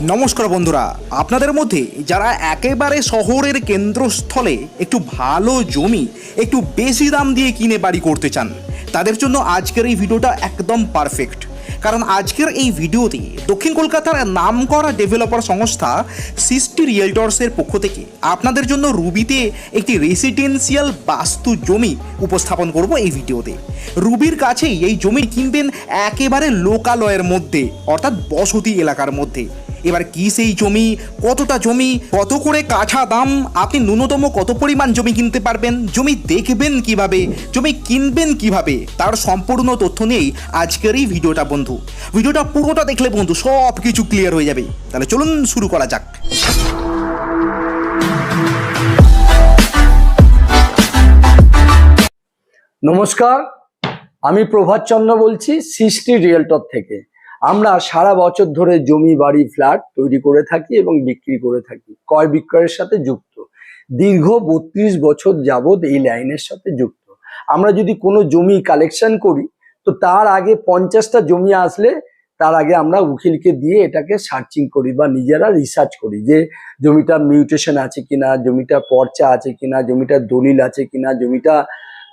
নমস্কার বন্ধুরা, আপনাদের মধ্যে যারা একেবারে শহরের কেন্দ্রস্থলে একটু ভালো জমি, একটু বেশি দাম দিয়ে কিনে বাড়ি করতে চান, তাদের জন্য আজকের এই ভিডিওটা একদম পারফেক্ট কারণ আজকের এই ভিডিওতে দক্ষিণ কলকাতার নামকরা ডেভেলপার সংস্থা সিস্টি রিয়েলটর্সের পক্ষ থেকে আপনাদের জন্য রুবিতে একটি রেসিডেন্সিয়াল বাস্তু জমি উপস্থাপন করব এই ভিডিওতে। রুবির কাছেই এই জমি কিনবেন একেবারে লোকালয়ের মধ্যে, অর্থাৎ বসতি এলাকার মধ্যে। এবার কি সেই জমি? কতটা জমি? কত করে কাঠা দাম? আপনি ন্যূনতম কত পরিমাণ জমি কিনতে পারবেন? জমি দেখবেন কীভাবে? জমি কিনবেন কীভাবে? তার সম্পূর্ণ তথ্য নিয়েই আজকের এই ভিডিওটা বন্ধু। ভিডিওটা পুরোটা দেখলে বন্ধু সব কিছু ক্লিয়ার হয়ে যাবে। তাহলে চলুন শুরু করা যাক। নমস্কার, আমি প্রভাত চন্দ্র বলছি সৃষ্টি রিয়েলটর থেকে। আমরা সারা বছর ধরে জমি, বাড়ি, ফ্ল্যাট তৈরি করে থাকি এবং বিক্রি করে থাকি। ক্রয় বিক্রয়ের সাথে যুক্ত। দীর্ঘ বত্রিশ বছর যাবৎ এই লাইনের সাথে যুক্ত। আমরা যদি কোনো জমি কালেকশন করি, তো তার আগে পঞ্চাশটা জমি আসলে তার আগে আমরা উকিলকে দিয়ে এটাকে সার্চিং করি বা নিজেরা রিসার্চ করি যে জমিটা মিউটেশন আছে কিনা, জমিটা পর্চা আছে কিনা জমিটার দলিল আছে কিনা, জমিটা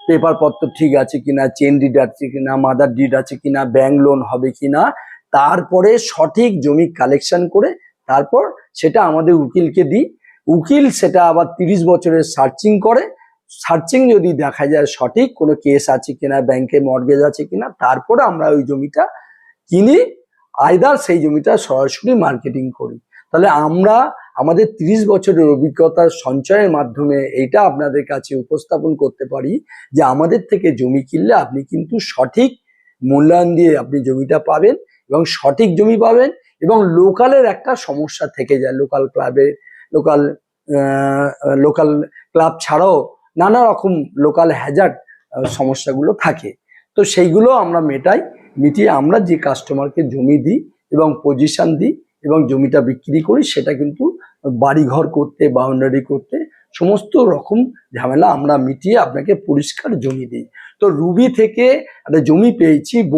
পেপারপত্র ঠিক আছে কিনা চেন ডিড আছে কিনা মাদার ডিড আছে কিনা ব্যাংক লোন হবে কিনা তারপরে সঠিক জমি কালেকশন করে তারপর সেটা আমাদের উকিলকে দিই। উকিল সেটা আবার তিরিশ বছরের সার্চিং করে। সার্চিং যদি দেখা যায় সঠিক, কোনো কেস আছে কিনা ব্যাংকে মর্গেজ আছে কিনা, তারপরে আমরা ওই জমিটা কিনি আইদার সেই জমিটা সরাসরি মার্কেটিং করি। তাহলে আমরা আমাদের তিরিশ বছরের অভিজ্ঞতার সঞ্চয়ের মাধ্যমে এইটা আপনাদের কাছে উপস্থাপন করতে পারি যে আমাদের থেকে জমি কিনলে আপনি কিন্তু সঠিক মূল্যায়ন দিয়ে আপনি জমিটা পাবেন। এবং সঠিক জমি পাবেন এবং লোকালের একটা সমস্যা থেকে যায়, লোকাল ক্লাবে লোকাল লোকাল ক্লাব ছাড়াও নানা রকম লোকাল হ্যাজার্ড সমস্যাগুলো থাকে। তো সেইগুলো আমরা মেটাই, মিটিয়ে আমরা যে কাস্টমারকে জমি দিই এবং পজিশন দিই এবং জমিটা বিক্রি করি, সেটা কিন্তু বাড়িঘর করতে বাউন্ডারি করতে সমস্ত রকম ঝামেলা আমরা মিটিয়ে আপনাকে পরিষ্কার জমি দিই। তো রুবি থেকে একটা জমি পেয়েছি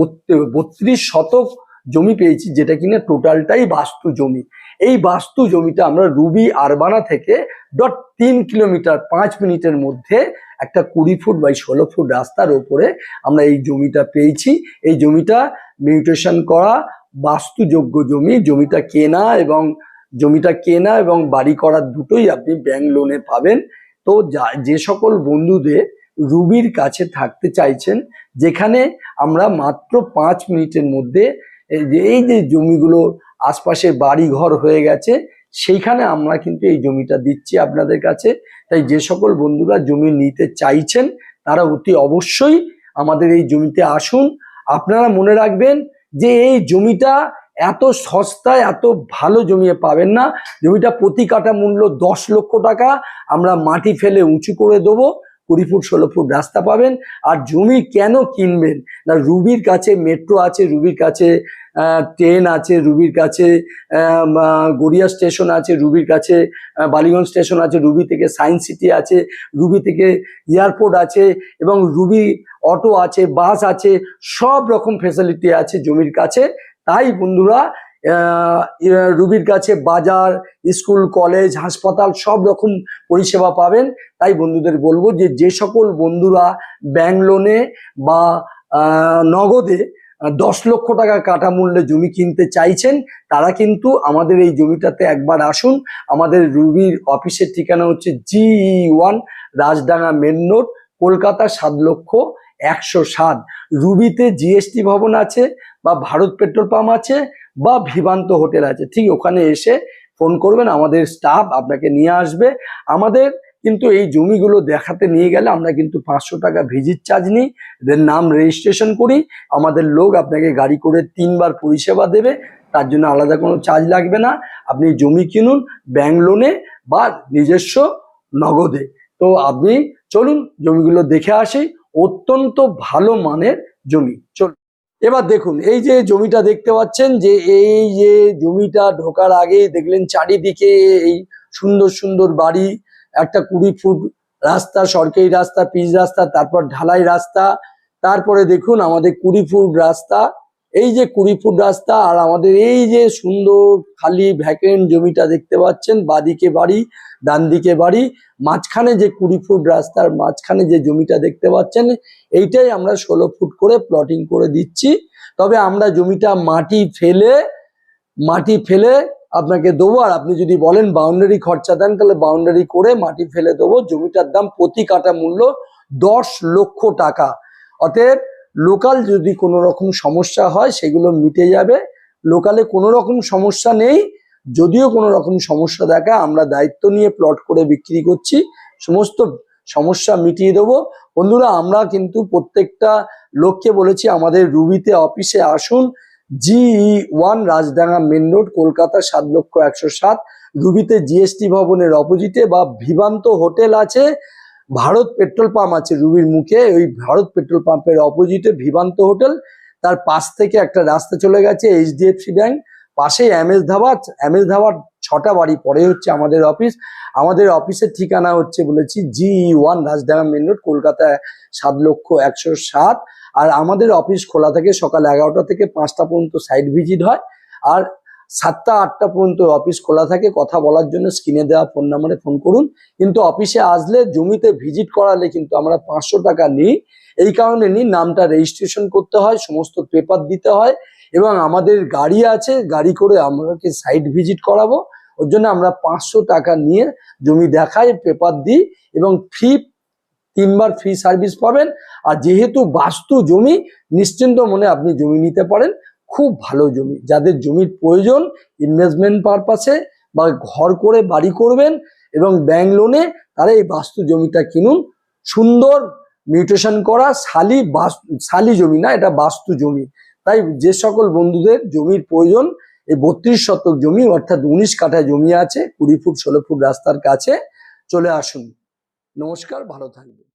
বত্রিশ- শতক জমি পেয়েছি, যেটা কিনা টোটালটাই বাস্তু জমি। এই বাস্তু জমিটা আমরা রুবি আরবানা থেকে ডট তিন কিলোমিটার পাঁচ মিনিটের মধ্যে একটা কুড়ি ফুট বাই ষোলো ফুট রাস্তার ওপরে আমরা এই জমিটা পেয়েছি। এই জমিটা মিউটেশন করা বাস্তুযোগ্য জমি, জমিটা কেনা এবং জমিটা কেনা এবং বাড়ি করার দুটোই আপনি ব্যাংক লোনে পাবেন। তো যা- যে সকল বন্ধুদের রুবির কাছে থাকতে চাইছেন, যেখানে আমরা মাত্র পাঁচ মিনিটের মধ্যে যে, এই যে জমিগুলো আশপাশে বাড়ি ঘর হয়ে গেছে, সেইখানে আমরা কিন্তু এই জমিটা দিচ্ছি আপনাদের কাছে। তাই যে সকল বন্ধুরা জমি নিতে চাইছেন, তারা অতি অবশ্যই আমাদের এই জমিতে আসুন। আপনারা মনে রাখবেন যে, এই জমিটা এত সস্তায় এত ভালো জমি পাবেন না। জমিটা প্রতি কাঠা মূল্য দশ লক্ষ টাকা। আমরা মাটি ফেলে উঁচু করে দেবো। কুড়ি ফুট, ষোলো ফুট রাস্তা পাবেন। আর জমি কেন কিনবেন? না, রুবির কাছে মেট্রো আছে, রুবির কাছে ট্রেন আছে, রুবির কাছে গড়িয়া স্টেশন আছে, রুবির কাছে বালিগঞ্জ স্টেশন আছে, রুবি থেকে সায়েন্স সিটি আছে, রুবি থেকে এয়ারপোর্ট আছে এবং রুবি অটো আছে বাস আছে, সব রকম ফেসিলিটি আছে জমির কাছে। তাই বন্ধুরা রুবির কাছে বাজার, স্কুল, কলেজ, হাসপাতাল সব রকম পরিষেবা পাবেন। তাই বন্ধুদের বলব যে যে সকল বন্ধুরা ব্যাংক লোনে বা নগদে দশ লক্ষ টাকা কাটা মূল্যে জমি কিনতে চাইছেন, তারা কিন্তু আমাদের এই জমিটাতে একবার আসুন। আমাদের রুবির অফিসের ঠিকানা হচ্ছে G one Rajdanga main road, Kolkata সাত লক্ষ একশো সাত রুবিতে জিএসটি ভবন আছে বা ভারত পেট্রোল পাম্প আছে বা ভিবান্ত হোটেল আছে। ঠিক ওখানে এসে ফোন করবেন, আমাদের স্টাফ আপনাকে নিয়ে আসবে। আমাদের কিন্তু এই জমিগুলো দেখাতে নিয়ে গেলে আমরা কিন্তু পাঁচশো টাকা ভিজিট চার্জ নিই এদের নাম রেজিস্ট্রেশন করি। আমাদের লোক আপনাকে গাড়ি করে তিনবার পরিষেবা দেবে, তার জন্য আলাদা কোনো চার্জ লাগবে না। আপনি জমি কিনুন ব্যাংক লোনে বা নিজস্ব নগদে। তো আপনি চলুন জমিগুলো দেখে আসি, অত্যন্ত ভালো মানের জমি। চলুন। এবার দেখুন, এই যে জমিটা দেখতে পাচ্ছেন, যে এই যে জমিটা ঢোকার আগে দেখলেন চারিদিকে এই সুন্দর সুন্দর বাড়ি, একটা কুড়ি ফুট রাস্তা, সরকারি রাস্তা, পিচ রাস্তা, তারপর ঢালাই রাস্তা, তারপরে দেখুন আমাদের কুড়ি ফুট রাস্তা এই যে কুড়ি ফুট রাস্তা আর আমাদের এই যে সুন্দর খালি ভ্যাকেন্ট জমিটা দেখতে পাচ্ছেন, বাদিকে বাড়ি ডান দিকে বাড়ি, মাঝখানে যে কুড়ি ফুট রাস্তার মাঝখানে যে জমিটা দেখতে পাচ্ছেন, এইটাই আমরা ষোলো ফুট করে প্লটিং করে দিচ্ছি। তবে আমরা জমিটা মাটি ফেলে মাটি ফেলে আপনাকে দেবো আর আপনি যদি বলেন বাউন্ডারি খরচা দেন, তাহলে বাউন্ডারি করে মাটি ফেলে দেবো। জমিটার দাম প্রতি কাটা মূল্য দশ লক্ষ টাকা। অতএব লোকাল যদি কোনো রকম সমস্যা হয়, সেগুলো মিটে যাবে। লোকালে কোনো রকম সমস্যা নেই। যদিও কোনো রকম সমস্যা দেখা আমরা দায়িত্ব নিয়ে প্লট করে বিক্রি করছি। সমস্ত সমস্যা মিটিয়ে দেবো। বন্ধুরা, আমরা কিন্তু প্রত্যেকটা লোককে বলেছি, আমাদের রুবিতে অফিসে আসুন। G one Rajdanga main road, Kolkata সাত লক্ষ একশো সাত। রুবিতে জিএসটি ভবনের অপোজিটে বা ভিবান্ত হোটেল আছে। ভারত পেট্রোল পাম্প আছে রুবির মুখে, ওই ভারত পেট্রোল পাম্পের অপোজিটে ভিবান্ত হোটেল, তার পাশ থেকে একটা রাস্তা চলে গেছে এইচডিএফসি ব্যাংক, পাশেই M S dhaba M S ধাবার ছটা বাড়ি, পরে হচ্ছে আমাদের অফিস, আমাদের অফিসের ঠিকানা হচ্ছে বলেছি G one Rajdanga main road Kolkata সাত লক্ষ একশো সাত, আর আমাদের অফিস খোলা থাকে সকাল এগারোটা থেকে পাঁচটা পর্যন্ত সাইট ভিজিট হয়, আর সাতটা, আটটা পর্যন্ত অফিস খোলা থাকে। কথা বলার জন্য স্ক্রিনে দেওয়া ফোন নাম্বারে ফোন করুন। কিন্তু অফিসে আসলে জমিতে ভিজিট করালে কিন্তু আমরা পাঁচশো টাকা নিই। এই কারণে নিই, নামটা রেজিস্ট্রেশন করতে হয়, সমস্ত পেপার দিতে হয় এবং আমাদের গাড়ি আছে, গাড়ি করে আমাকে সাইট ভিজিট করাবো। ওর জন্য আমরা পাঁচশো টাকা নিয়ে জমি দেখাই পেপার দিই এবং ফ্রি তিনবার ফ্রি সার্ভিস পাবেন। আর যেহেতু বাস্তু জমি, নিশ্চিন্ত মনে আপনি জমি নিতে পারেন। খুব ভালো জমি। যাদের জমির প্রয়োজন ইনভেস্টমেন্ট পারপাসে বা ঘর করে বাড়ি করবেন এবং ব্যাংক লোনে তারা এই বাস্তু জমিটা কিনুন। সুন্দর মিউটেশন করা শালি বাস্তু শালি জমি না, এটা বাস্তু জমি। তাই যে সকল বন্ধুদের জমির প্রয়োজন, এই বত্রিশ শতক জমি অর্থাৎ উনিশ কাঠা জমি আছে, কুড়ি ফুট, ষোলো ফুট রাস্তার কাছে, চলে আসুন। নমস্কার, ভালো থাকবেন।